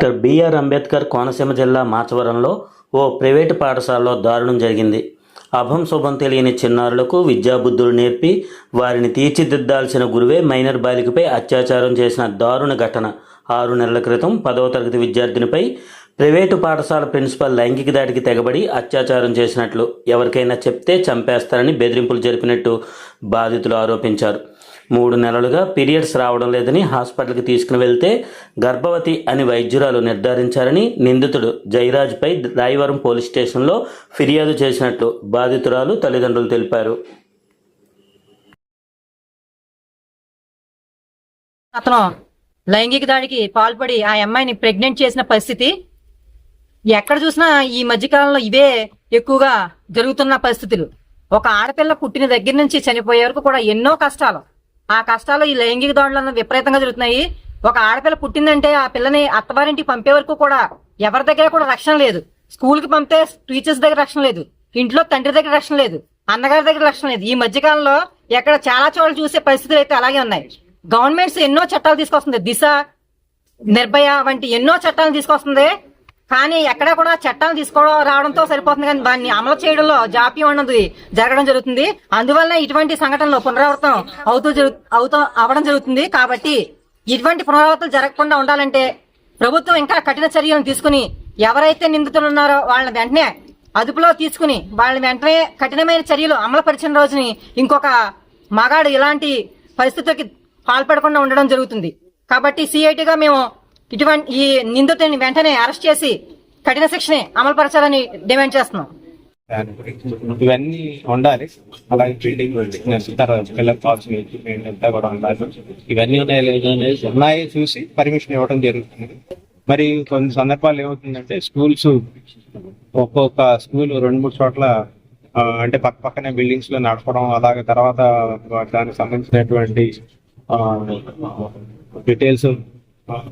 Doctor B R Ambedkar Konaseema జిల్లా మాచవరంలో ఓ private పాఠశాలలో దారుణం జరిగింది. అభం శుభం తెలియని చిన్నారులకు విద్యాబుద్ధులు నేర్పి వారిని తీర్చిదిద్దాల్సిన గురువే మైనర్ బాలికపై అత్యాచారం చేసిన దారుణ ఘటన. ఆరు నెలల క్రితం పదవ తరగతి విద్యార్థినిపై ప్రైవేటు పాఠశాల ప్రిన్సిపల్ లైంగిక దాడికి తెగబడి అత్యాచారం చేసినట్లు ఎవరికైనా చెప్తే చంపేస్తారని బెదిరింపులు జరిపినట్టు బాధితులు ఆరోపించారు. మూడు నెలలుగా పీరియడ్స్ రావడం లేదని హాస్పిటల్కి తీసుకుని వెళ్తే గర్భవతి అని వైద్యురాలు నిర్ధారించారని నిందితుడు జయరాజ్పై రాయవరం పోలీస్ స్టేషన్లో ఫిర్యాదు చేసినట్లు బాధితురాలు తల్లిదండ్రులు తెలిపారు. అతను లైంగిక దాడికి పాల్పడి ఆ అమ్మాయిని ప్రెగ్నెంట్ చేసిన పరిస్థితి ఎక్కడ చూసినా ఈ మధ్యకాలంలో ఇవే ఎక్కువగా జరుగుతున్న పరిస్థితులు. ఒక ఆడపిల్ల పుట్టిన దగ్గర నుంచి చనిపోయే వరకు కూడా ఎన్నో కష్టాలు. ఆ కష్టాలు ఈ లైంగిక దాడులు విపరీతంగా జరుగుతున్నాయి. ఒక ఆడపిల్ల పుట్టిందంటే ఆ పిల్లని అత్తవారింటికి పంపే వరకు కూడా ఎవరి దగ్గర కూడా రక్షణ లేదు. స్కూల్కి పంపితే టీచర్స్ దగ్గర రక్షణ లేదు. ఇంట్లో తండ్రి దగ్గర రక్షణ లేదు. అన్నగారి దగ్గర రక్షణ లేదు. ఈ మధ్యకాలంలో ఎక్కడ చాలా చోట్ల చూసే పరిస్థితులు అయితే అలాగే ఉన్నాయి. గవర్నమెంట్స్ ఎన్నో చట్టాలు తీసుకొస్తుంది. దిశ నిర్భయ వంటి ఎన్నో చట్టాలు తీసుకొస్తుంది. కానీ ఎక్కడ కూడా చట్టాలు తీసుకోవడం రావడంతో సరిపోతుంది కానీ దాన్ని అమలు చేయడంలో జాప్యం అన్నది జరగడం జరుగుతుంది. అందువల్ల ఇటువంటి సంఘటనలు పునరావృతం అవుతూ జరుగు అవుతూ అవడం జరుగుతుంది. కాబట్టి ఇటువంటి పునరావృతం జరగకుండా ఉండాలంటే ప్రభుత్వం ఇంకా కఠిన చర్యలను తీసుకుని ఎవరైతే నిందితులు ఉన్నారో వాళ్ళని వెంటనే అదుపులో తీసుకుని వాళ్ళని వెంటనే కఠినమైన చర్యలు అమలు పరిచిన రోజుని ఇంకొక మగాడు ఇలాంటి పరిస్థితులకి పాల్పడకుండా ఉండడం జరుగుతుంది. కాబట్టి సిఐటిగా మేము ఇటువంటి ఈ నిందితుడిని వెంటనే అరెస్ట్ చేసి కఠిన శిక్షని అమలుపరచాలని డిమాండ్ చేస్తున్నాం. ఇవన్నీ ఉండాలి. అలాగే బిల్డింగ్ పిల్లలకు కావాల్సిన ఎక్విప్మెంట్ అంతా కూడా ఉండాలి. ఇవన్నీ ఉన్నాయి లేదు అనేది ఉన్నాయి చూసి పర్మిషన్ ఇవ్వడం జరుగుతుంది. మరి కొన్ని సందర్భాలు ఏమవుతుందంటే స్కూల్స్ ఒక్కొక్క స్కూల్ రెండు మూడు చోట్ల అంటే పక్క పక్కనే బిల్డింగ్స్లో నడపడం అలాగే తర్వాత దానికి సంబంధించినటువంటి డీటెయిల్స్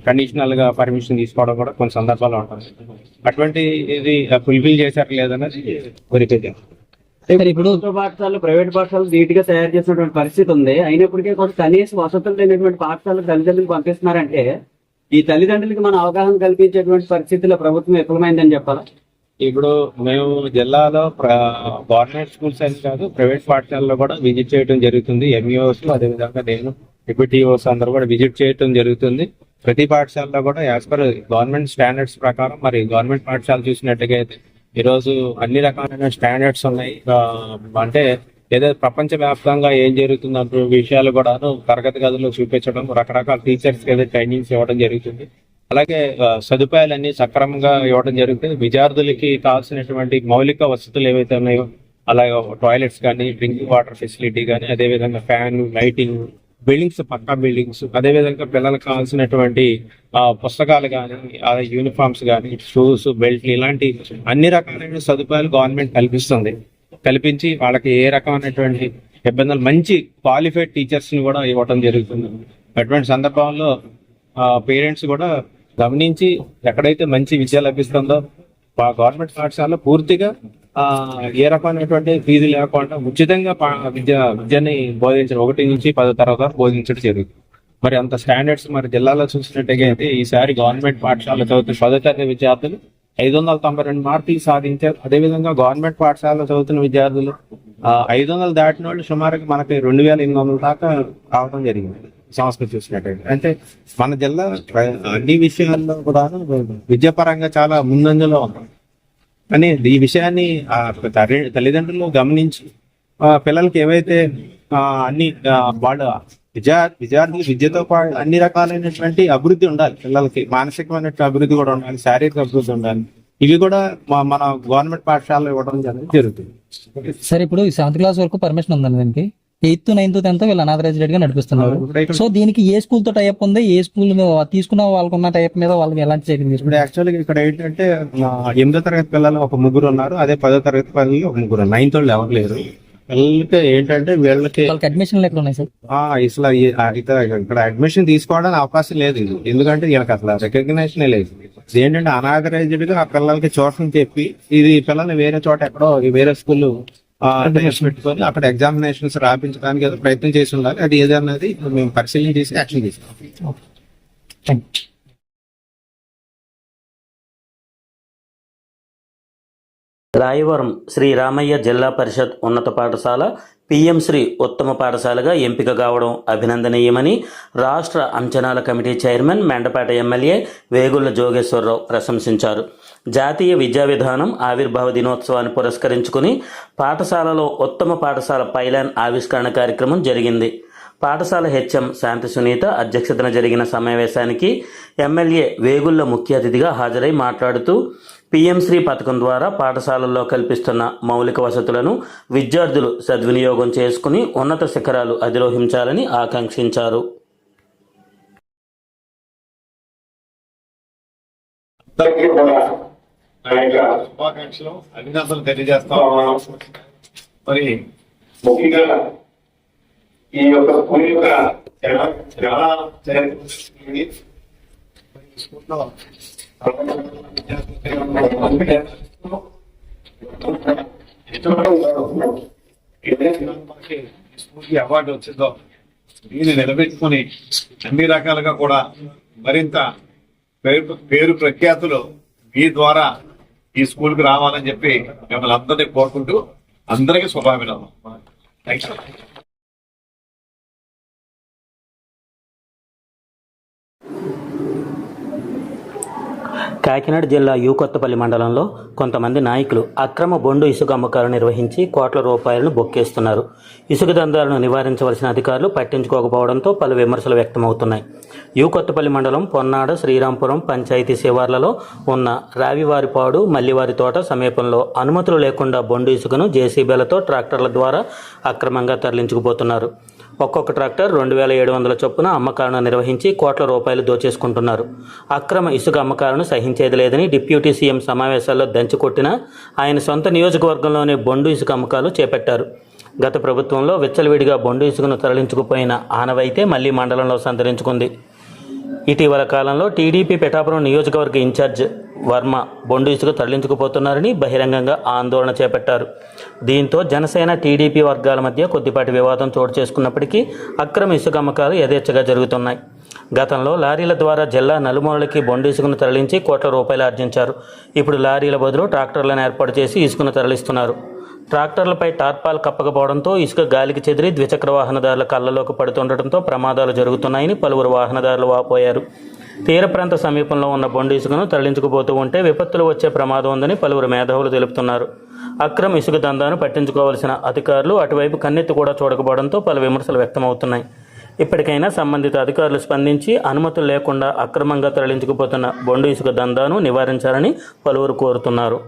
కండిషనల్గా పర్మిషన్ తీసుకోవడం కూడా కొన్ని సందర్భాలు ఉంటుంది. అటువంటి ఇది ఫుల్ఫిల్ చేశారు లేదన్నది వెరిఫై ఇప్పుడు పాఠశాలలు ప్రైవేట్ పాఠశాలలు నీట్గా తయారు చేసినటువంటి పరిస్థితి ఉంది. అయినప్పటికీ కొంత కనీస వసతులు లేనటువంటి పాఠశాలకు తల్లిదండ్రులు పంపిస్తున్నారంటే ఈ తల్లిదండ్రులకి మన అవగాహన కల్పించేటువంటి పరిస్థితిలో ప్రభుత్వం విఫలమైందని చెప్పాలా? ఇప్పుడు మేము జిల్లాలో గవర్నమెంట్ స్కూల్స్ అని కాదు ప్రైవేట్ పాఠశాలలో కూడా విజిట్ చేయడం జరుగుతుంది. ఎంఈఓస్ అదేవిధంగా నేను డిప్యూటీఓస్ అందరూ కూడా విజిట్ చేయడం జరుగుతుంది. ప్రతి పాఠశాలలో కూడా యాజ్ పర్ గవర్నమెంట్ స్టాండర్డ్స్ ప్రకారం మరి గవర్నమెంట్ పాఠశాల చూసినట్టుగా అయితే ఈరోజు అన్ని రకాలైన స్టాండర్డ్స్ ఉన్నాయి. అంటే ఏదో ప్రపంచ వ్యాప్తంగా ఏం జరుగుతుంది అంటూ విషయాలు కూడాను తరగతి గదుల్లో చూపించడం రకరకాల టీచర్స్ ఏదో ట్రైనింగ్స్ ఇవ్వడం జరుగుతుంది. అలాగే సదుపాయాలన్నీ సక్రమంగా ఇవ్వడం జరుగుతుంది. విద్యార్థులకి కావాల్సినటువంటి మౌలిక వసతులు ఏవైతే ఉన్నాయో అలాగే టాయిలెట్స్ కానీ డ్రింకింగ్ వాటర్ ఫెసిలిటీ కానీ అదేవిధంగా ఫ్యాన్ లైటింగ్ బిల్డింగ్స్ పక్కా బిల్డింగ్స్ అదేవిధంగా పిల్లలకు కావాల్సినటువంటి ఆ, పుస్తకాలు కానీ యూనిఫామ్స్ కానీ షూస్ బెల్ట్లు ఇలాంటి అన్ని రకాలైన సదుపాయాలు గవర్నమెంట్ కల్పిస్తుంది. కల్పించి వాళ్ళకి ఏ రకమైనటువంటి ఇబ్బందులు మంచి క్వాలిఫైడ్ టీచర్స్ని కూడా ఇవ్వడం జరుగుతుంది. అటువంటి సందర్భంలో పేరెంట్స్ కూడా గమనించి ఎక్కడైతే మంచి విద్య లభిస్తుందో గవర్నమెంట్ పాఠశాలలో పూర్తిగా ఏ రకమైనటువంటి ఫీజు లేకుండా ఉచితంగా విద్య విద్యని బోధించడం. ఒకటి నుంచి పదో తర్వాత బోధించడం జరుగుతుంది. మరి అంత స్టాండర్డ్స్ మరి జిల్లాలో చూసినట్టుగా అయితే ఈసారి గవర్నమెంట్ పాఠశాల చదువుతున్న పదో తరగతి విద్యార్థులు ఐదు వందల తొంభై రెండు మార్కులు సాధించారు. అదేవిధంగా గవర్నమెంట్ పాఠశాలలో చదువుతున్న విద్యార్థులు ఐదు వందలు దాటిన వాళ్ళు సుమారుగా మనకి రెండు వేల ఎనిమిది వందల దాకా రావడం జరిగింది. సంస్కృతి చూసినట్టయితే. అంటే మన జిల్లా అన్ని విషయాల్లో కూడా విద్యాపరంగా చాలా ముందంజలో ఉంది కానీ ఈ విషయాన్ని తల్లి- తల్లిదండ్రులు గమనించి ఆ, పిల్లలకి ఏవైతే ఆ, అన్ని ఆ, వాళ్ళ విద్యా విద్యార్థులు విద్యతో పాటు అన్ని రకాలైనటువంటి అభివృద్ధి ఉండాలి. పిల్లలకి మానసికమైన అభివృద్ధి కూడా ఉండాలి శారీరక అభివృద్ధి ఉండాలి. ఇవి కూడా మన గవర్నమెంట్ పాఠశాలలో ఇవ్వడం అనేది జరుగుతుంది. సరే ఇప్పుడు సెవెంత్ క్లాస్ వరకు పర్మిషన్ ఉందండి దీనికి? ఎయిత్ నైన్త్ టెన్త్ వీళ్ళు అనాథరైజ్డ్గా నడిపిస్తున్నారు. సో దీనికి ఏ స్కూల్తో టైప్ ఉంది? ఏ స్కూల్ తీసుకున్న వాళ్ళకున్న టైప్ మీద వాళ్ళకి ఎలాంటి చర్యలు ఇప్పుడు యాక్చువల్గా ఇక్కడ ఏంటంటే ఎనిమిదో తరగతి పిల్లలు ఒక ముగ్గురు ఉన్నారు. అదే పదో తరగతి పిల్లలు ఒక ముగ్గురు నైన్త్ వాళ్ళు ఎవరు లేరు. పిల్లలకి ఏంటంటే వీళ్ళకి వాళ్ళకి అడ్మిషన్లు ఎక్కడ ఉన్నాయి సార్? ఇత- ఇక్కడ అడ్మిషన్ తీసుకోవడానికి అవకాశం లేదు ఇది. ఎందుకంటే వీళ్ళకి అసలు రికగ్నేషన్ లేదు. ఏంటంటే అనాథరైజ్డ్గా ఆ పిల్లలకి ట్యూషన్ చెప్పి ఇది పిల్లల్ని వేరే చోట ఎక్కడో వేరే స్కూల్ పెట్టుకొని అక్కడ ఎగ్జామినేషన్స్ రాపించడానికి ఏదో ప్రయత్నం చేసి ఉండాలి. అది ఏదన్నది ఇప్పుడు మేము పరిశీలన చేసి action thank you Rayavaram Shri Ramayya Zilla Parishad ఉన్నత పాఠశాల పిఎం శ్రీ ఉత్తమ పాఠశాలగా ఎంపిక కావడం అభినందనీయమని రాష్ట్ర అంచనాల committee chairman Mandapeta MLA Vegulla Jogeswara Rao ప్రశంసించారు. జాతీయ విద్యా విధానం ఆవిర్భావ దినోత్సవాన్ని పురస్కరించుకుని పాఠశాలలో ఉత్తమ పాఠశాల పైలాన్ ఆవిష్కరణ కార్యక్రమం జరిగింది. పాఠశాల హెచ్ఎం శాంతి సునీత అధ్యక్షతన జరిగిన సమావేశానికి ఎమ్మెల్యే వేగుళ్ళ ముఖ్య అతిథిగా హాజరై మాట్లాడుతూ పీఎంశ్రీ పథకం ద్వారా పాఠశాలల్లో కల్పిస్తున్న మౌలిక వసతులను విద్యార్థులు సద్వినియోగం చేసుకుని ఉన్నత శిఖరాలు అధిరోహించాలని ఆకాంక్షించారు. Thank you, శుభాకాంక్షలు అభినందనలు తెలియజేస్తా మరి ముఖ్యంగా ఈ యొక్క స్కూల్ యొక్క చాలా స్కూల్కి అవార్డు వచ్చిందో దీన్ని నిలబెట్టుకుని అన్ని రకాలుగా కూడా మరింత పేరు పేరు ప్రఖ్యాతులు మీ ద్వారా ఈ స్కూల్కి రావాలని చెప్పి మిమ్మల్ని అందరినీ కోరుకుంటూ అందరికీ శుభాభినందనం థ్యాంక్ యూ కాకినాడ జిల్లా యూకొత్తపల్లి మండలంలో కొంతమంది నాయకులు అక్రమ బొండు ఇసుక అమ్మకాలు నిర్వహించి కోట్ల రూపాయలను బొక్కేస్తున్నారు. ఇసుక దందాలను నివారించవలసిన అధికారులు పట్టించుకోకపోవడంతో పలు విమర్శలు వ్యక్తమవుతున్నాయి. యూకొత్తపల్లి మండలం పొన్నాడ శ్రీరాంపురం పంచాయతీ శివార్లలో ఉన్న రావివారిపాడు మల్లివారి తోట సమీపంలో అనుమతులు లేకుండా బొండు ఇసుకను జేసీబీలతో ట్రాక్టర్ల ద్వారా అక్రమంగా తరలించుకుపోతున్నారు. ఒక్కొక్క ట్రాక్టర్ రెండు వేల ఏడు వందల చొప్పున అమ్మకాలను నిర్వహించి కోట్ల రూపాయలు దోచేసుకుంటున్నారు. అక్రమ ఇసుక అమ్మకాలను సహించేది లేదని డిప్యూటీ సీఎం సమావేశాల్లో దంచుకొట్టిన ఆయన సొంత నియోజకవర్గంలోనే బొండు ఇసుక అమ్మకాలు చేపట్టారు. గత ప్రభుత్వంలో విచ్చలవిడిగా బొండు ఇసుకను తరలించుకుపోయిన ఆనవైతే మళ్ళీ మండలంలో సంతరించుకుంది. ఇటీవల కాలంలో టీడీపీ పిఠాపురం నియోజకవర్గ ఇన్ఛార్జ్ వర్మ బొండు ఇసుక తరలించుకుపోతున్నారని బహిరంగంగా ఆందోళన చేపట్టారు. దీంతో జనసేన టీడీపీ వర్గాల మధ్య కొద్దిపాటి వివాదం చోటు చేసుకున్నప్పటికీ అక్రమ ఇసుక అమ్మకాలు యథేచ్ఛగా జరుగుతున్నాయి. గతంలో లారీల ద్వారా జిల్లా నలుమూలలకి బొండు ఇసుకను తరలించి కోట్ల రూపాయలు ఆర్జించారు. ఇప్పుడు లారీల బదులు ట్రాక్టర్లను ఏర్పాటు చేసి ఇసుకను తరలిస్తున్నారు. ట్రాక్టర్లపై టార్పాల్ కప్పకపోవడంతో ఇసుక గాలికి చెదిరి ద్విచక్ర వాహనదారుల కళ్ళలోకి పడుతుండటంతో ప్రమాదాలు జరుగుతున్నాయని పలువురు వాహనదారులు వాపోయారు. తీర ప్రాంత సమీపంలో ఉన్న బొండు ఇసుకను తరలించుకుపోతూ ఉంటే విపత్తులు వచ్చే ప్రమాదం ఉందని పలువురు మేధావులు తెలుపుతున్నారు. అక్రమ ఇసుక దందాను పట్టించుకోవాల్సిన అధికారులు అటువైపు కన్నెత్తి కూడా చూడకపోవడంతో పలు విమర్శలు వ్యక్తమవుతున్నాయి. ఇప్పటికైనా సంబంధిత అధికారులు స్పందించి అనుమతులు లేకుండా అక్రమంగా తరలించుకుపోతున్న బొండు ఇసుక దందాను నివారించాలని పలువురు కోరుతున్నారు.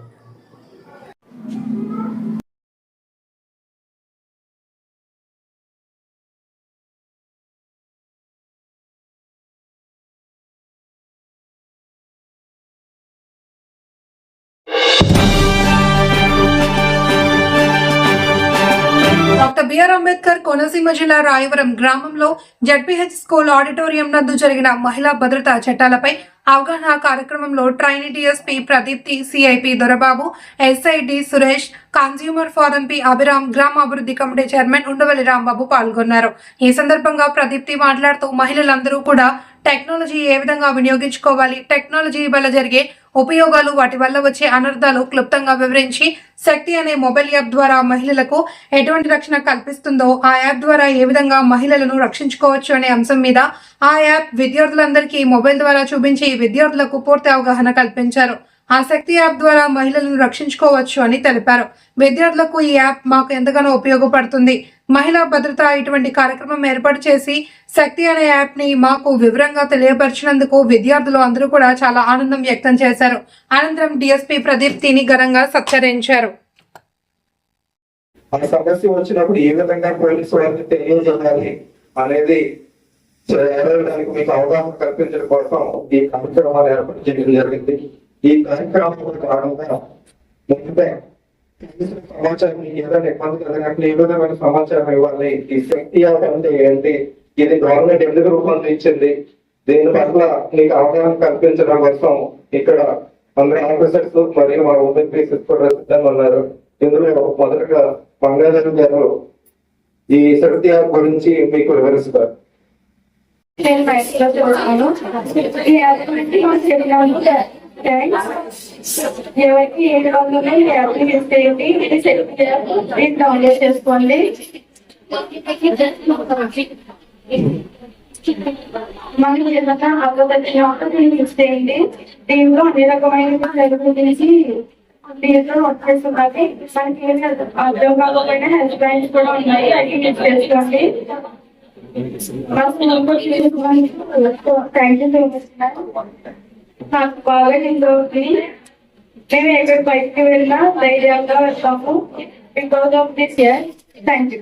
బిఆర్ కోనసీమ జిల్లా రాయవరం గ్రామంలో జడ్పీహెచ్ స్కూల్ ఆడిటోరియం నందు జరిగిన మహిళా భద్రతా చట్టాలపై అవగాహన కార్యక్రమంలో trainee SP Pradeepthi CIP Dorababu SID Suresh consumer forum P Abhiram గ్రామాభివృద్ధి కమిటీ చైర్మన్ ఉండవల్లి రాంబాబు పాల్గొన్నారు. ఈ సందర్భంగా ప్రదీప్తి మాట్లాడుతూ మహిళలందరూ కూడా టెక్నాలజీ ఏ విధంగా వినియోగించుకోవాలి టెక్నాలజీ వల్ల జరిగే ఉపయోగాలు వాటి వల్ల వచ్చే అనర్థాలు క్లుప్తంగా వివరించి శక్తి అనే మొబైల్ యాప్ ద్వారా మహిళలకు ఎటువంటి రక్షణ కల్పిస్తుందో ఆ యాప్ ద్వారా ఏ విధంగా మహిళలను రక్షించుకోవచ్చు అనే అంశం మీద ఆ యాప్ విద్యార్థులందరికీ మొబైల్ ద్వారా చూపించి విద్యార్థులకు పూర్తి అవగాహన కల్పించారు. ఆ శక్తి యాప్ ద్వారా మహిళలను రక్షించుకోవచ్చు అని తెలిపారు. విద్యార్థులకు ఈ యాప్ మాకు ఎంతగానో ఉపయోగపడుతుంది. మహిళా భద్రత ఇటువంటి కార్యక్రమం ఏర్పాటు చేసి శక్తి అనే యాప్ని మాకు వివరంగా తెలియపరిచినందుకు విద్యార్థులు అందరూ కూడా చాలా ఆనందం వ్యక్తం చేశారు. అనంతరం డిఎస్పీ ప్రదీప్ తిని ఘనంగా సత్కరించారు. ఆ సమస్య వచ్చినప్పుడు ఏ విధంగా పోలీసు వారికి తెలియజేయాలి అనేది చేయడానికి మీకు అవగాహన కల్పించడం కోసం ఈ కార్యక్రమాలు ఏర్పాటు చేయడం జరిగింది. ఈ కార్యక్రమం కారణంగా ముందే సమాచారం ఏదైనా ఇబ్బంది కలిగినట్లు ఏ విధమైన సమాచారం ఇవ్వాలి. ఈ శక్తి అంటే ఏంటి? ఇది గవర్నమెంట్ ఎందుకు రూపొందించింది? దీని పట్ల మీకు అవగాహన కల్పించడం కోసం ఇక్కడ అందరి ఆఫీసర్స్ మరియు మా ఓపెన్ పీసెస్ కూడా సిద్ధంగా ఉన్నారు. ఇందులో మొదటగా మంగాధర్ గారు ఈ శక్తి గురించి మీకు వివరిస్తారు. నేను ఎవరికి ఏడు వందలు ఉన్నాయి యాప్ యూజ్ చేయండి ఇది డౌన్లోడ్ చేసుకోండి మనం ఏదైనా అవ్వదచ్చినప్పుడు దీన్ని యూజ్ చేయండి దీనిలో అన్ని రకమైన జరుగుతుంది దీంట్లో వచ్చేస్తున్నది మనకి ఉద్యోగాలు అర్థం హెల్త్ బ్యాంక్స్ కూడా ఉన్నాయి అవి యూజ్ చేసుకోండి థ్యాంక్ యూ సో మచ్ నాకు బాగా నింద మేము ఎక్కడ బయటికి వెళ్ళినా ధైర్యంగా వెళ్తాము. Because of this year thank you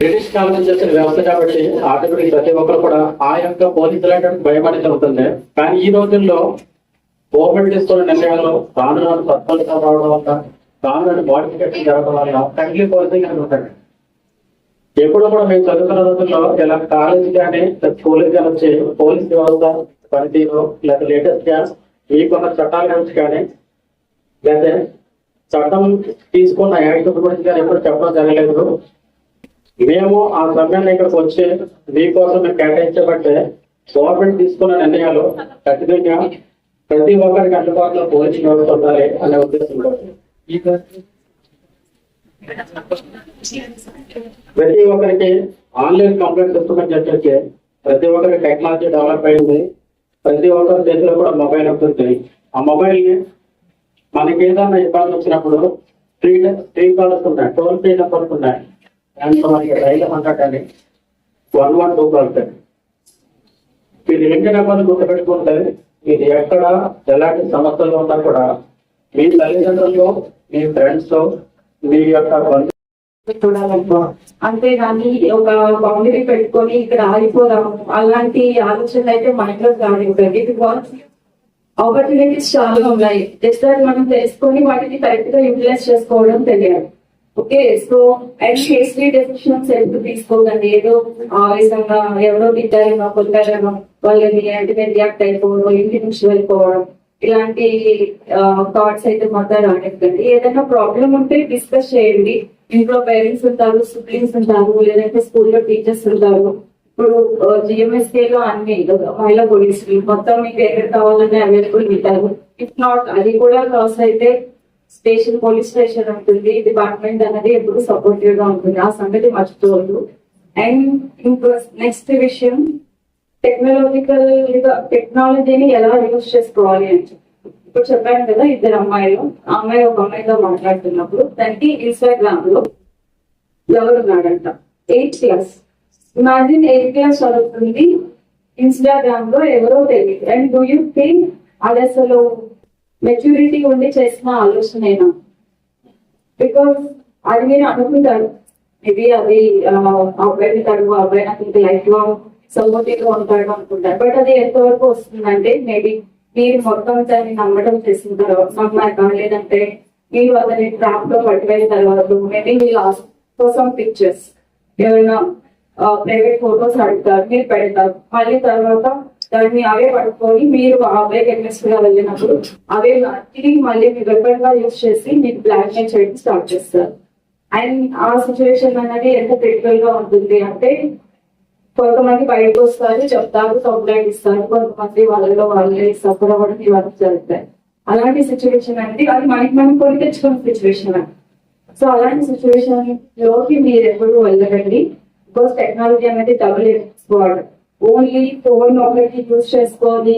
British కాలం చేసిన వ్యవస్థ కాబట్టి ఆటోమేటిక్ ప్రతి ఒక్కరు కూడా ఆ యొక్క పోలీసులు భయపడి అనేది ఉంటుంది. కానీ ఈ రోజుల్లో గవర్నమెంట్ తీసుకున్న నిర్ణయాలు రాను రాను తత్వాలుగా రావడం వల్ల రాను రాను మోడిఫికేషన్ జరగడం వల్ల కంట్లీ పోలీసింగ్ అని ఉంటుంది. ఎప్పుడు కూడా మేము చదువుకున్న రోజుల్లో ఇలా కాలేజ్ కానీ స్కూల్ కానీ వచ్చి పోలీస్ వ్యవస్థ పనితీరు లేదా లేటెస్ట్గా ఈ కొన్న చట్టాల గురించి కానీ లేదా చట్టం తీసుకున్న యాక్ట్ గురించి కానీ ఎప్పుడు చెప్పడం జరగలేదు. మేము ఆ సమయాన్ని ఇక్కడికి వచ్చి మీకోసం మేము కేటాయించబట్టే గవర్నమెంట్ తీసుకున్న నిర్ణయాలు ఖచ్చితంగా ప్రతి ఒక్కరికి అందుబాటులో పోలీసు వ్యవస్థ ఉండాలి అనే ఉద్దేశంతో. ప్రతి ఒక్కరికి ఆన్లైన్ కంప్లైంట్ సిస్టమ్ అని చెప్పేసి ప్రతి ఒక్కరికి టెక్నాలజీ డెవలప్ అయింది. ప్రతి ఒక్కరి చేతిలో కూడా మొబైల్ ఉంటుంది. ఆ మొబైల్ని మనకి ఏదైనా ఇబ్బంది వచ్చినప్పుడు ఫ్రీ ఫ్రీ కాల్స్ ఉన్నాయి టోల్ ఫ్రీ నెంబర్స్ ఉన్నాయి దాంట్లో మనకి రైలు హండ్రెడ్ అని వన్ వన్ టూ కాల్స్ మీరు ఏంటి నెంబర్లు గుర్తుపెట్టుకుంటే ఇది ఎక్కడ ఎలాంటి సమస్యలు ఉన్నా కూడా మీ తల్లిదండ్రులు మీ ఫ్రెండ్స్ మీ యొక్క చూడాలనుకో. అంతేగాని ఒక బౌండరీ పెట్టుకొని ఇక్కడ ఆగిపోదాము అలాంటి ఆలోచనలు అయితే మైండ్లో కానివ్వండి బికాస్ ఆపర్చునిటీస్ చాలా ఉన్నాయి. జస్ట్ అది మనం తెలుసుకొని వాటిని కరెక్ట్గా యూటిలైజ్ చేసుకోవడం తెలియాలి. Okay so and hastily decisions ఎందుకు తీసుకోకండి. ఏదో ఆవేశంగా ఎవరో తిట్టారేమో కొట్టారేమో వాళ్ళని వెంటనే రియాక్ట్ అయిపోవడం ఇంటి నుంచి వెళ్ళిపోవడం ఇలాంటి థాట్స్ అయితే మొత్తం రానివ్వండి ఏదైనా ప్రాబ్లం ఉంటే డిస్కస్ చేయండి. ఇంట్లో పేరెంట్స్ ఉంటారు సిబ్లింగ్స్ ఉంటారు లేదంటే స్కూల్లో టీచర్స్ ఉంటారు. ఇప్పుడు జిఎంఎస్కే లో అన్ని మహిళా పోలీసులు మొత్తం మీకు ఎక్కడ కావాలనే అవైలబుల్ ఉంటారు. ఇఫ్ నాట్ అది కూడా లాస్ అయితే స్టేషన్ పోలీస్ స్టేషన్ ఉంటుంది. డిపార్ట్మెంట్ అనేది ఎప్పుడు సపోర్టివ్గా ఉంటుంది. ఆ సంగతి మర్చిపోవద్దు. అండ్ ఇంకా నెక్స్ట్ విషయం టెక్నాలజికల్ టెక్నాలజీని ఎలా యూజ్ చేసుకోవాలి అని చెప్పి. ఇప్పుడు చెప్పాను కదా ఇద్దరు అమ్మాయిలు. ఆ అమ్మాయి ఒక అమ్మాయితో మాట్లాడుతున్నప్పుడు దానికి ఇన్స్టాగ్రామ్లో ఎవరున్నాడంట eighth class imagine eighth class చదువుతుంది ఇన్స్టాగ్రామ్లో ఎవరో తెలియదు. అండ్ డూ యూ థింక్ అది అసలు మెచ్యూరిటీ ఉండి చేసిన ఆలోచనేనా? బికాస్ అది మీరు అనుకుంటారు. ఇది అది అబ్బాయిని తడువు తడుగు అబ్బాయి నాకు ఇంకా లైఫ్లో సపోర్టివ్గా ఉంటాడు అనుకుంటారు. బట్ అది ఎంతవరకు వస్తుందంటే మేబీ మీరు మొత్తం దాన్ని నమ్మడం చేసిన తర్వాత నమ్మాక లేదంటే మీరు అతని ట్రాప్లో పట్టిపోయిన తర్వాత మేబీ మీ లాస్ కోసం పిక్చర్స్ ఏమైనా ప్రైవేట్ ఫోటోస్ అడుగుతారు మీరు పెడతారు. మళ్ళీ తర్వాత దాన్ని అవే పట్టుకొని మీరు అవే అబ్బాయికి గా వెళ్ళినప్పుడు అవే తిరిగి మళ్ళీ మీ వెపన్గా యూజ్ చేసి మీకు బ్లాక్ మెయిల్ చేయడం స్టార్ట్ చేస్తారు. అండ్ ఆ సిచ్యువేషన్ అనేది ఎంత క్రిటికల్గా ఉంటుంది అంటే కొంతమంది బయటకు వస్తారు చెప్తారు కంప్లైంట్ ఇస్తారు. కొంతమంది వాళ్ళలో వాళ్ళే సఫర్ అవ్వడం ఇవన్నీ జరుగుతాయి. అలాంటి సిచ్యువేషన్ అనేది అది మనకి మనం కొని తెచ్చుకున్న సిచ్యువేషన్ సో అలాంటి సిచ్యువేషన్లోకి మీరు ఎప్పుడు వెళ్ళకండి. బికాస్ టెక్నాలజీ అనేది డబుల్ స్క్వాడ్ ఓన్లీ ఫోన్ ఒకటి యూజ్ చేసుకొని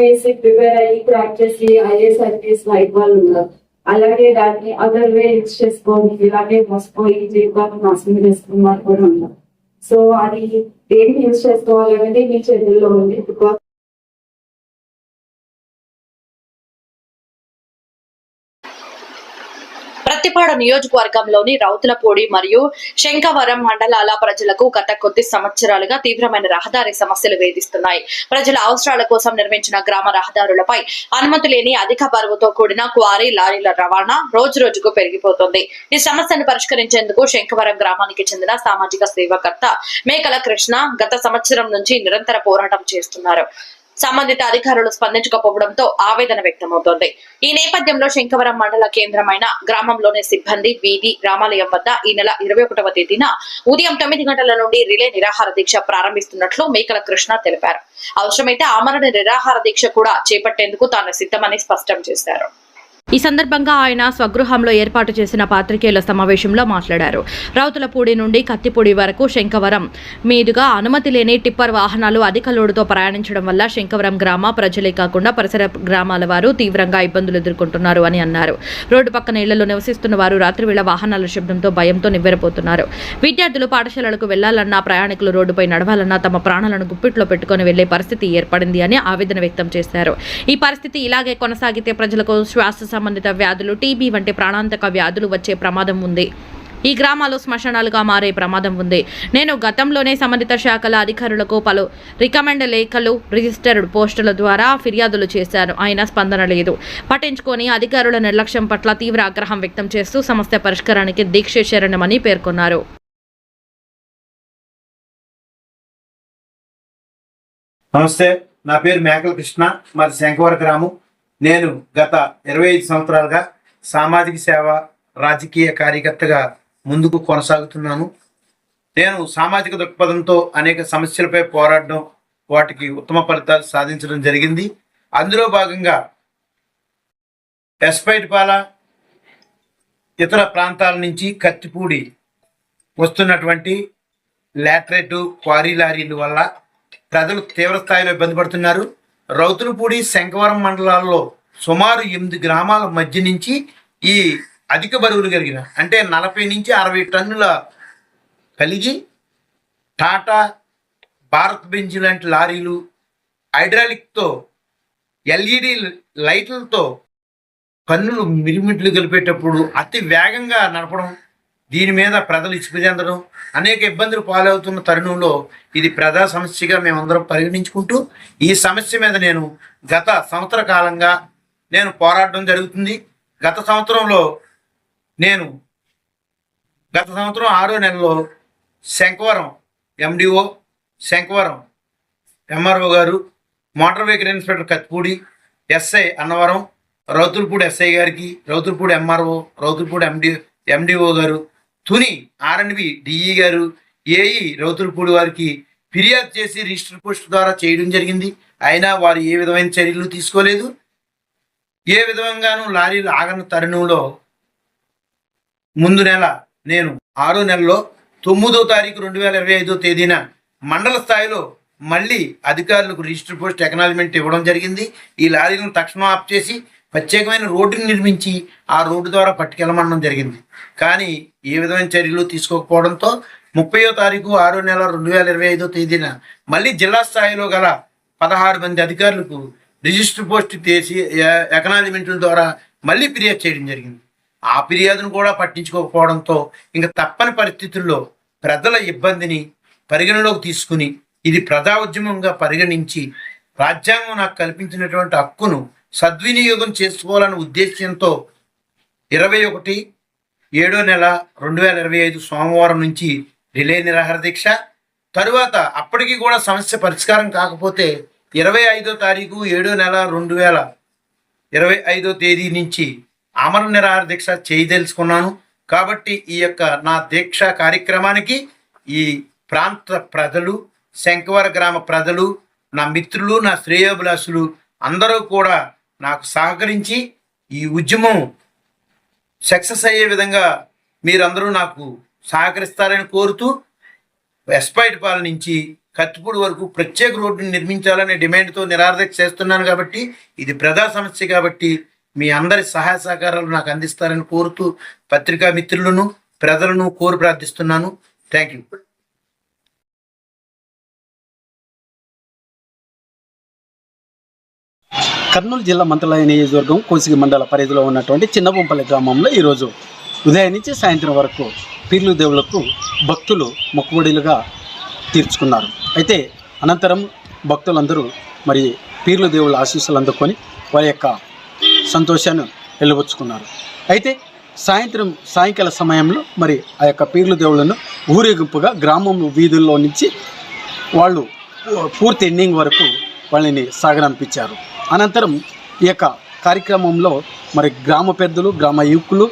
బేసిక్ ప్రిపేర్ అయ్యి క్రాక్ చేసి ఐఏఎస్ ఐపీఎస్ లైట్ వాళ్ళు ఉన్నారు అలాగే దాన్ని అదర్ వే యూజ్ చేసుకొని ఇలాగే మోసపోయి జీవితాలను నాశనం చేసుకున్న వాళ్ళు కూడా ఉన్నారు సో అది దేనికి యూజ్ చేసుకోవాలి అనేది మీ చర్యల్లో ఉంది. బికాస్ నియోజకవర్గంలోని రౌతులపూడి మరియు శంఖవరం మండలాల ప్రజలకు గత కొద్ది సంవత్సరాలుగా తీవ్రమైన రహదారి సమస్యలు వేధిస్తున్నాయి. ప్రజల అవసరాల కోసం నిర్మించిన గ్రామ రహదారులపై అనుమతి లేని అధిక బరువుతో కూడిన క్వారీ లారీల రవాణా రోజు రోజుకు పెరిగిపోతుంది. ఈ సమస్యను పరిష్కరించేందుకు శంఖవరం గ్రామానికి చెందిన సామాజిక సేవకర్త మేకల కృష్ణ గత సంవత్సరం నుంచి నిరంతర పోరాటం చేస్తున్నారు. సంబంధిత అధికారులు స్పందించకపోవడంతో ఆవేదన వ్యక్తమవుతోంది. ఈ నేపథ్యంలో శంకవరం మండల కేంద్రమైన గ్రామంలోని సిబ్బంది వీధి రామాలయం వద్ద ఈ నెల ఇరవై ఒకటవ తేదీన ఉదయం తొమ్మిది గంటల నుండి రిలే నిరాహార దీక్ష ప్రారంభిస్తున్నట్లు మేకల కృష్ణ తెలిపారు. అవసరమైతే ఆమరణ నిరాహార దీక్ష కూడా చేపట్టేందుకు తాను సిద్ధమని స్పష్టం చేశారు. ఈ సందర్భంగా ఆయన స్వగృహంలో ఏర్పాటు చేసిన పాత్రికేయుల సమావేశంలో మాట్లాడారు. రౌతులపూడి నుండి కత్తిపూడి వరకు శంకవరం మీదుగా అనుమతి లేని టిప్పర్ వాహనాలు అధిక లోడుతో ప్రయాణించడం వల్ల శంకవరం గ్రామ ప్రజలే కాకుండా పరిసర గ్రామాల వారు తీవ్రంగా ఇబ్బందులు ఎదుర్కొంటున్నారు అని అన్నారు. రోడ్డు పక్కన ఇళ్ళలో నివసిస్తున్న వారు రాత్రివేళ వాహనాల శబ్దంతో భయంతో నివ్వెరపోతున్నారు. విద్యార్థులు పాఠశాలలకు వెళ్ళాలన్నా ప్రయాణికులు రోడ్డుపై నడవాలన్నా తమ ప్రాణాలను గుప్పిట్లో పెట్టుకుని వెళ్ళే పరిస్థితి ఏర్పడింది అని ఆవేదన వ్యక్తం చేశారు. ఈ పరిస్థితి ఇలాగే కొనసాగితే ప్రజలకు శ్వాస సంబంధిత వ్యాధులు టీబీ వంటి ప్రాణాంతక వ్యాధులు వచ్చే ప్రమాదం ఉంది. ఈ గ్రామాలు శ్మశానాలుగా మారే ప్రమాదం ఉంది. నేను గతంలోనే సంబంధిత శాఖల అధికారులకు పలు రికమెండ్ లేఖలు రిజిస్టర్డ్ పోస్టుల ద్వారా ఫిర్యాదులు చేశాను. అయినా స్పందన లేదు. పట్టించుకొని అధికారుల నిర్లక్ష్యం పట్ల తీవ్ర ఆగ్రహం వ్యక్తం చేస్తూ సమస్య పరిష్కారానికి దీక్ష శరణమని పేర్కొన్నారు. నమస్తే. నా పేరు మేకల కృష్ణ. మాది శంకవర గ్రామం. నేను గత ఇరవై ఐదు సంవత్సరాలుగా సామాజిక సేవ రాజకీయ కార్యకర్తగా ముందుకు కొనసాగుతున్నాను. నేను సామాజిక దృక్పథంతో అనేక సమస్యలపై పోరాడడం వాటికి ఉత్తమ ఫలితాలు సాధించడం జరిగింది. అందులో భాగంగా ఎస్పైట్పాల ఇతర ప్రాంతాల నుంచి కత్తిపూడి వస్తున్నటువంటి లాటరేటు క్వారీ లారీల వల్ల ప్రజలు తీవ్ర స్థాయిలో ఇబ్బంది పడుతున్నారు. రౌతులపూడి శంకవరం మండలాల్లో సుమారు ఎనిమిది గ్రామాల మధ్య నుంచి ఈ అధిక బరువులు కలిగిన అంటే నలభై నుంచి అరవై టన్నుల కలిగి టాటా భారత్ బెంజ్ లాంటి లారీలు హైడ్రాలిక్తో ఎల్ఈడి లైట్లతో కన్నులు మిరిమిట్లు కలిపేటప్పుడు అతి వేగంగా నడపడం దీని మీద ప్రజలు ఇసుక చెందడం అనేక ఇబ్బందులు పాలవుతున్న తరుణంలో ఇది ప్రజా సమస్యగా మేమందరం పరిగణించుకుంటూ ఈ సమస్య మీద నేను గత సంవత్సర కాలంగా నేను పోరాడడం జరుగుతుంది. గత సంవత్సరంలో నేను గత సంవత్సరం ఆరో నెలలో శంకవరం ఎండిఓ శంకవరం ఎంఆర్ఓ గారు motor vehicle inspector Kathipudi SI Annavaram Rowthulapudi SI గారికి Rowthulapudi MRO Rowthulapudi MD MDO గారు Tuni R and B DE గారు ఏఈ రౌతులపూడి వారికి ఫిర్యాదు చేసి రిజిస్టర్ పోస్ట్ ద్వారా చేయడం జరిగింది. అయినా వారు ఏ విధమైన చర్యలు తీసుకోలేదు. ఏ విధంగానూ లారీలు ఆగని తరుణంలో ముందు నెల నేను ఆరో నెలలో తొమ్మిదో తారీఖు రెండు వేల ఇరవై ఐదో తేదీన మండల స్థాయిలో మళ్ళీ అధికారులకు రిజిస్టర్ పోస్ట్ ఎకనాలజ్మెంట్ ఇవ్వడం జరిగింది. ఈ లారీలను తక్షణం ఆఫ్ చేసి ప్రత్యేకమైన రోడ్డుని నిర్మించి ఆ రోడ్డు ద్వారా పట్టుకెళ్ళమనడం జరిగింది. కానీ ఏ విధమైన చర్యలు తీసుకోకపోవడంతో ముప్పయో తారీఖు ఆరో నెల రెండు వేల ఇరవై ఐదో తేదీన మళ్ళీ జిల్లా స్థాయిలో గల పదహారు మంది అధికారులకు రిజిస్టర్ పోస్ట్ చేసి ఎకనాలజ్మెంట్ల ద్వారా మళ్ళీ ఫిర్యాదు చేయడం జరిగింది. ఆ ఫిర్యాదును కూడా పట్టించుకోకపోవడంతో ఇంకా తప్పని పరిస్థితుల్లో ప్రజల ఇబ్బందిని పరిగణలోకి తీసుకుని ఇది ప్రజా ఉద్యమంగా పరిగణించి రాజ్యాంగం నాకు కల్పించినటువంటి హక్కును సద్వినియోగం చేసుకోవాలనే ఉద్దేశ్యంతో ఇరవై ఒకటి ఏడో నెల రెండు వేల ఇరవై ఐదు సోమవారం నుంచి రిలే నిరాహార దీక్ష. తరువాత అప్పటికి కూడా సమస్య పరిష్కారం కాకపోతే ఇరవై ఐదో తారీఖు ఏడో నెల రెండు వేల ఇరవై ఐదో తేదీ నుంచి అమర నిరాహార దీక్ష చేయదలుచుకున్నాను. కాబట్టి ఈ యొక్క నా దీక్ష కార్యక్రమానికి ఈ ప్రాంత ప్రజలు శంకవర గ్రామ ప్రజలు నా మిత్రులు నా శ్రేయోభిలాషులు అందరూ కూడా నాకు సహకరించి ఈ ఉద్యమం సక్సెస్ అయ్యే విధంగా మీరందరూ నాకు సహకరిస్తారని కోరుతూ ఎస్పైటిపాల నుంచి కత్తిపూడి వరకు ప్రత్యేక రోడ్డుని నిర్మించాలనే డిమాండ్తో నిరాధక చేస్తున్నాను కాబట్టి ఇది ప్రజా సమస్య కాబట్టి మీ అందరి సహాయ సహకారాలు నాకు అందిస్తారని కోరుతూ పత్రికా మిత్రులను ప్రజలను కోరి ప్రార్థిస్తున్నాను. థ్యాంక్ యూ కర్నూలు జిల్లా మంత్రాలయ నియోజకవర్గం కోసిగి మండల పరిధిలో ఉన్నటువంటి చిన్నబొంపల్లి గ్రామంలో ఈరోజు ఉదయం నుంచి సాయంత్రం వరకు పీర్లు దేవులకు భక్తులు మొక్కుబడిలుగా తీర్చుకున్నారు. అయితే అనంతరం భక్తులందరూ మరి పీర్లు దేవుళ్ళ ఆశీస్సులు అందుకొని వారి యొక్క సంతోషాన్ని వెలువచ్చుకున్నారు. అయితే సాయంత్రం సాయంకాల సమయంలో మరి ఆ యొక్క పీర్లు దేవుళ్ళను ఊరేగింపుగా గ్రామం వీధుల్లో నుంచి వాళ్ళు పూర్తి ఎండింగ్ వరకు వాళ్ళని సాగనంపించారు. అనంతరం ఈ యొక్క కార్యక్రమంలో మరి గ్రామ పెద్దలు గ్రామ యువకులు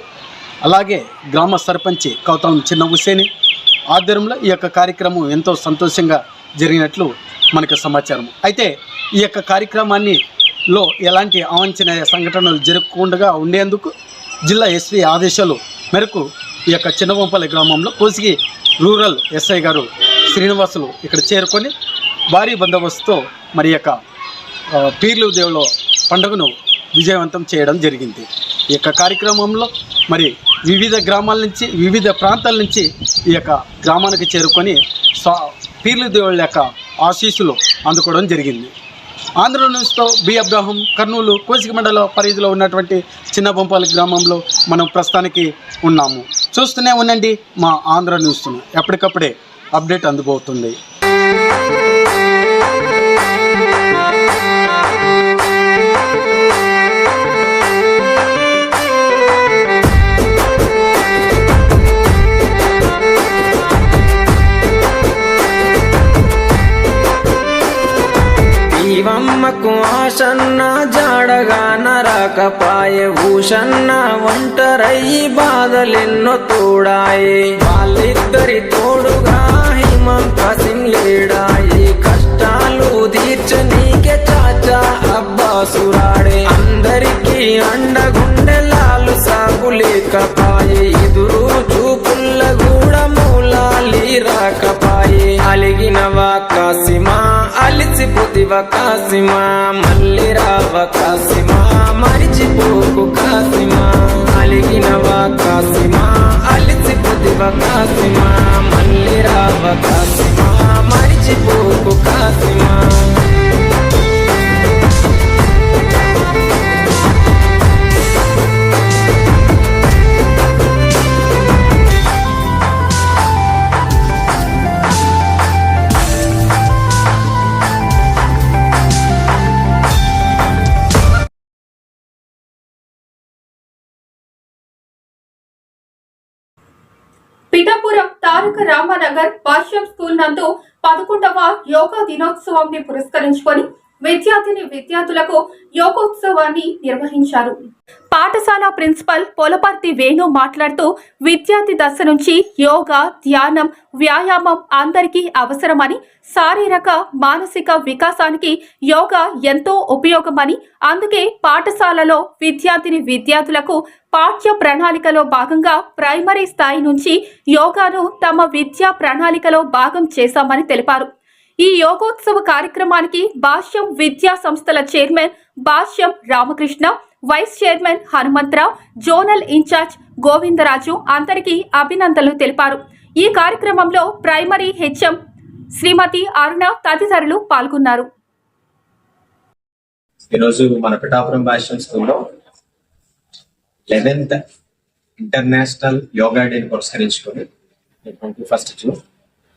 అలాగే గ్రామ సర్పంచి కౌతం చిన్న హుసేని ఆధ్వర్యంలో ఈ యొక్క కార్యక్రమం ఎంతో సంతోషంగా జరిగినట్లు మనకు సమాచారం. అయితే ఈ యొక్క కార్యక్రమాన్ని లో ఎలాంటి అవాంఛనీయ సంఘటనలు జరగకుండా ఉండేందుకు జిల్లా ఎస్పీ ఆదేశాలు మేరకు ఈ యొక్క చిన్నవంపల్లి గ్రామంలో కోసిగి రూరల్ ఎస్ఐ గారు శ్రీనివాసులు ఇక్కడ చేరుకొని భారీ బందోబస్తుతో మరి యొక్క పీర్లు దేవుళ్ళ పండుగను విజయవంతం చేయడం జరిగింది. ఈ యొక్క కార్యక్రమంలో మరి వివిధ గ్రామాల నుంచి వివిధ ప్రాంతాల నుంచి ఈ యొక్క గ్రామానికి చేరుకొని స్వా పీర్లు దేవుళ్ళ యొక్క ఆశీస్సులు అందుకోవడం జరిగింది. ఆంధ్ర న్యూస్తో బి అబ్రాహం కర్నూలు కోసిక మండల పరిధిలో ఉన్నటువంటి చిన్నబొంపాలి గ్రామంలో మనం ప్రస్తుతానికి ఉన్నాము. చూస్తూనే ఉండండి మా ఆంధ్ర న్యూస్ను. ఎప్పటికప్పుడే అప్డేట్ అందుబోతుంది. ఈవమ్మకు ఆశన్న జాడగా నరకపాయే భూషన్న ఒంటరయ్యి బాధలెన్నో తోడాయే. వాళ్ళిద్దరి తోడుగా హిమంత సింగ్ లేడాయి కష్టాలు తీర్చనీకే చాచా అబ్బా సురాడే. అందరికీ అండగుండెలాలు లాలు ఎదురు చూపు కూడా మూలాలి రాకపాయే. అలిగినవా కాసిమా అలిసిపోతివ కాసిమా మళ్ళీ రావ కాసిమా మరిచిపోకు కాసిమా అలిగినవా కాసిమా అలిసిపోతివ కాసిమా మళ్ళీ రావ కాసిమా మరిచిపోకు కాసిమా తారక రామానగర్ పాశ్యం స్కూల్ నందు పదకొండవ యోగా దినోత్సవాన్ని పురస్కరించుకొని విద్యార్థిని విద్యార్థులకు యోగోత్సవాన్ని నిర్వహించారు. పాఠశాల ప్రిన్సిపల్ పొలపర్తి వేణు మాట్లాడుతూ విద్యార్థి దశ నుంచి యోగా ధ్యానం వ్యాయామం అందరికీ అవసరమని శారీరక మానసిక వికాసానికి యోగా ఎంతో ఉపయోగమని అందుకే పాఠశాలలో విద్యార్థిని విద్యార్థులకు పాఠ్య ప్రణాళికలో భాగంగా ప్రైమరీ స్థాయి నుంచి యోగాను తమ విద్యా ప్రణాళికలో భాగం చేశామని తెలిపారు. ఈ యోగోత్సవ కార్యక్రమానికి భాష్యం విద్యా సంస్థల chairman Bhashyam Ramakrishna vice chairman Hanumantha Rao zonal incharge Govindaraju అందరికీ అభినందనలు తెలిపారు. ఈ కార్యక్రమంలో ప్రైమరీ హెచ్ఎం శ్రీమతి అరుణ తదితరులు పాల్గొన్నారు. ఈరోజు మన పిఠాపురం భాష్యం స్కూల్లో లెవెన్త్ ఇంటర్నేషనల్ యోగా డేని పురస్కరించుకొని ట్వంటీ ఫస్ట్ జూన్.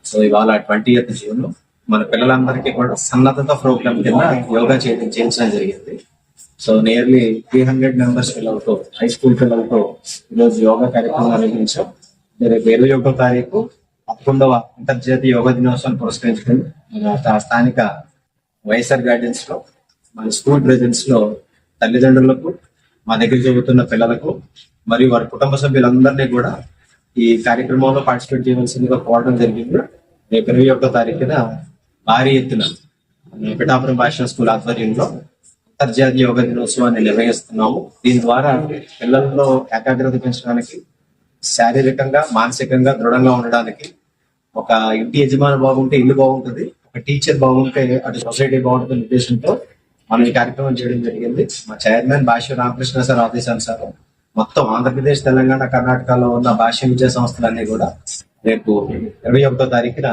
సో ఇవాళ ట్వంటీ ఎయిత్ జూన్లో మన పిల్లలందరికీ కూడా సన్నద్ధత ప్రోగ్రామ్ కింద యోగా చేయడం చేయించడం జరిగింది. So nearly three hundred members పిల్లలతో హై స్కూల్ పిల్లలతో ఈరోజు యోగా కార్యక్రమం నిర్వహించాం. రేపు ఇరవై ఒకటో తారీఖు పదకొండవ అంతర్జాతీయ యోగా దినోత్సవం పురస్కరించుకుని మన స్థానిక వైఎస్ఆర్ గార్డెన్స్లో మన స్కూల్ ప్రెజెన్స్లో తల్లిదండ్రులకు మా దగ్గర చదువుతున్న పిల్లలకు మరియు వారి కుటుంబ సభ్యులందరినీ కూడా ఈ కార్యక్రమంలో పార్టిసిపేట్ చేయవలసిందిగా కోరడం జరిగింది. రేపు ఇరవై ఒకటో తారీఖున భారీ ఎత్తున పిఠాపురం భాషా స్కూల్ ఆధ్వర్యంలో అంతర్జాతీయ యోగా దినోత్సవాన్ని నిర్వహిస్తున్నాము. దీని ద్వారా పిల్లల్లో ఏకాగ్రత పెంచడానికి శారీరకంగా మానసికంగా దృఢంగా ఉండడానికి ఒక ఇంటి యజమాని బాగుంటే ఇల్లు బాగుంటుంది ఒక టీచర్ బాగుంటే అటు సొసైటీ బాగుంటుంది ఉద్దేశంతో మనం ఈ కార్యక్రమం చేయడం జరిగింది. మా చైర్మన్ భాష్య రామకృష్ణ సార్ ఆదేశానుసారం మొత్తం ఆంధ్రప్రదేశ్ తెలంగాణ కర్ణాటకలో ఉన్న భాష్య విద్యా సంస్థలన్నీ కూడా రేపు ఇరవై ఒకటో తారీఖున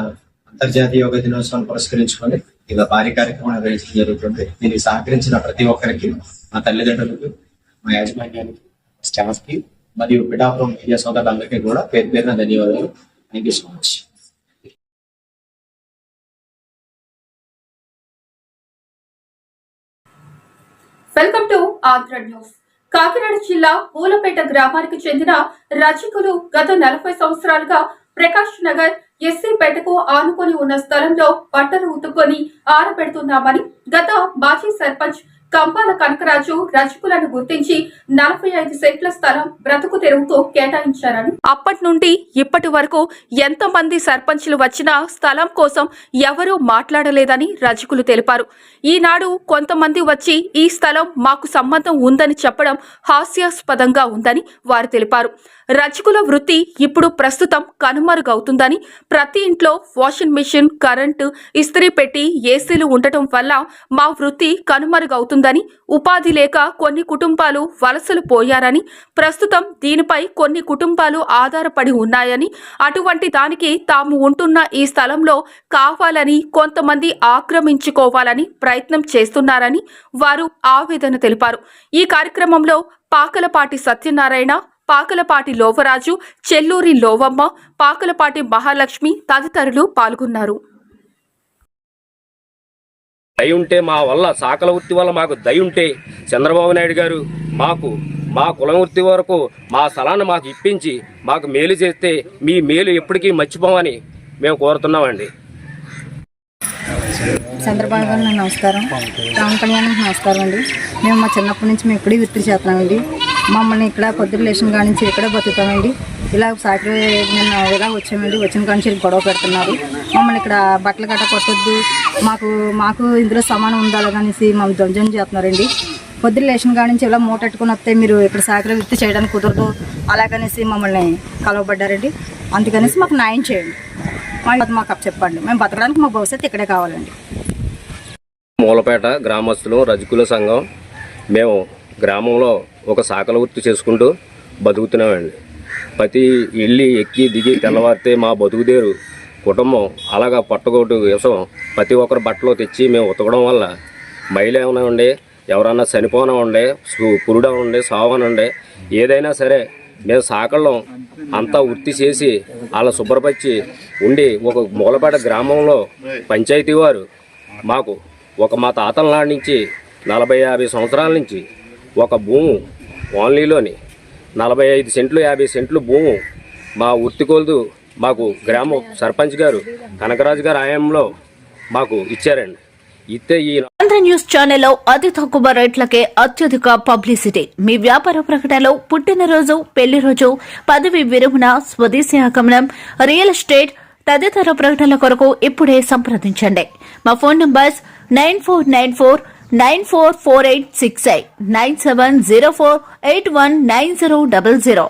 అంతర్జాతీయ యోగ దినోత్సవాన్ని పురస్కరించుకొని ఇలా భారీ కార్యక్రమం నిర్వహించడం జరుగుతుంది. దీనికి సహకరించిన ప్రతి ఒక్కరికి మా తల్లిదండ్రులకు మా యాజమాన్యానికి స్టాఫ్కి మరియు పిఠాపురం మీడియా సోదరులందరికీ కూడా పేరు పేరున ధన్యవాదాలు. Thank you so much welcome to Andhra news Kakinada జిల్లా పూలపేట గ్రామానికి చెందిన రచకులు గత నలభై సంవత్సరాలుగా ప్రకాష్ నగర్ ఎస్సీపేటకు ఆనుకొని ఉన్న స్థలంలో బట్టలు ఉతుక్కొని ఆరబెడుతున్నామని గత మాజీ సర్పంచ్ కంపాల కనకరాజు రచకులను గుర్తించి నలభై ఐదు సెంట్ల స్థలం బ్రతుకు తెరువుతో కేటాయించారని. అప్పటి నుండి ఇప్పటి వరకు ఎంత మంది సర్పంచ్లు వచ్చినా స్థలం కోసం ఎవరూ మాట్లాడలేదని రజకులు తెలిపారు. ఈనాడు కొంతమంది వచ్చి ఈ స్థలం మాకు సంబంధం ఉందని చెప్పడం హాస్యాస్పదంగా ఉందని వారు తెలిపారు. రజకుల వృత్తి ఇప్పుడు ప్రస్తుతం కనుమరుగవుతుందని ప్రతి ఇంట్లో వాషింగ్ మిషన్ కరెంటు ఇస్త్రీ పెట్టి ఏసీలు ఉండటం వల్ల మా వృత్తి కనుమరుగవుతుంది. ఉందని ఉపాధి లేక కొన్ని కుటుంబాలు వలసలు పోయారని ప్రస్తుతం దీనిపై కొన్ని కుటుంబాలు ఆధారపడి ఉన్నాయని అటువంటి దానికి తాము ఉంటున్న ఈ స్థలంలో కావాలని కొంతమంది ఆక్రమించుకోవాలని ప్రయత్నం చేస్తున్నారని వారు ఆవేదన తెలిపారు. ఈ కార్యక్రమంలో పాకలపాటి సత్యనారాయణ పాకలపాటి లోవరాజు చెల్లూరి లోవమ్మ పాకలపాటి మహాలక్ష్మి తదితరులు పాల్గొన్నారు. దయ ఉంటే మా వల్ల సాకల వృత్తి వల్ల మాకు దయ ఉంటే చంద్రబాబు నాయుడు గారు మాకు మా కులం వృత్తి వరకు మా స్థలాన్ని మాకు ఇప్పించి మాకు మేలు చేస్తే మీ మేలు ఎప్పటికీ మర్చిపోమని మేము కోరుతున్నామండి. చంద్రబాబు గారు నమస్కారం. రామ్ కళ్యాణ్ నమస్కారం అండి. మేము మా చిన్నప్పటి నుంచి మేము ఇక్కడే వృత్తి చేస్తామండి మమ్మల్ని ఇక్కడ కొద్ది రిలేషన్ కానించి ఇక్కడే బతుకుతామండి. ఇలా సాకరి నిన్న ఇలా వచ్చామండి? వచ్చిన కాడి నుంచి గొడవ పెడుతున్నారు. మమ్మల్ని ఇక్కడ బట్టలు గట్ట కొట్టొద్దు. మాకు మాకు ఇందులో సమానం ఉండాలనేసి మమ్మల్ని ధ్వంజం చేస్తున్నారండి. పొద్దున్న లేచిన కాడి నుంచి ఇలా మూటట్టుకుని వస్తే మీరు ఇక్కడ సాకరి వృత్తి చేయడానికి కుదరదు. అలాగనేసి మమ్మల్ని కలవబడ్డారండి. అందుకనేసి మాకు న్యాయం చేయండి. మాకు మాకు చెప్పండి. మేము బతకడానికి మా భవిష్యత్తు ఇక్కడే కావాలండి. మూలపేట గ్రామస్తులు రజకుల సంఘం మేము గ్రామంలో ఒక సాకల వృత్తి చేసుకుంటూ బతుకుతున్నామండి. ప్రతి ఇల్లు ఎక్కి దిగి తెల్లవారితే మా బతుకుదేరు. కుటుంబం అలాగా పట్టుకోటు విషం ప్రతి ఒక్కరు బట్టలు తెచ్చి మేము ఉతకడం వల్ల మహిళ ఏమైనా ఎవరన్నా చనిపోనా ఉండే సు- ఉండే సావన ఉండే ఏదైనా సరే మేము సాకళ్ళం అంతా వృత్తి చేసి అలా శుభ్రపరిచి ఉండి ఒక మూలపేట గ్రామంలో పంచాయతీ వారు మాకు ఒక మా తాతల నాటి నుంచి నలభై యాభై సంవత్సరాల నుంచి ఒక భూము ఓన్లీలోని నలభై ఐదు సెంట్లు యాభై సెంట్లు భూము మా వృత్తి మాకు గ్రామ సర్పంచ్ గారు కనకరాజు గారు ఆయంలో మాకు ఇచ్చారండి. ఇస్తే ఈ ఆంధ్ర న్యూస్ ఛానల్లో అతి తక్కువ రేట్లకే అత్యధిక పబ్లిసిటీ. మీ వ్యాపార ప్రకటనలో పుట్టినరోజు పెళ్ళి రోజు పదవి విరమణ స్వదేశీ ఆగమనం రియల్ ఎస్టేట్ తదితర ప్రకటనల కొరకు ఇప్పుడే సంప్రదించండి. మా phone numbers nine four nine four nine four four eight six eight nine seven zero four eight one nine zero double zero.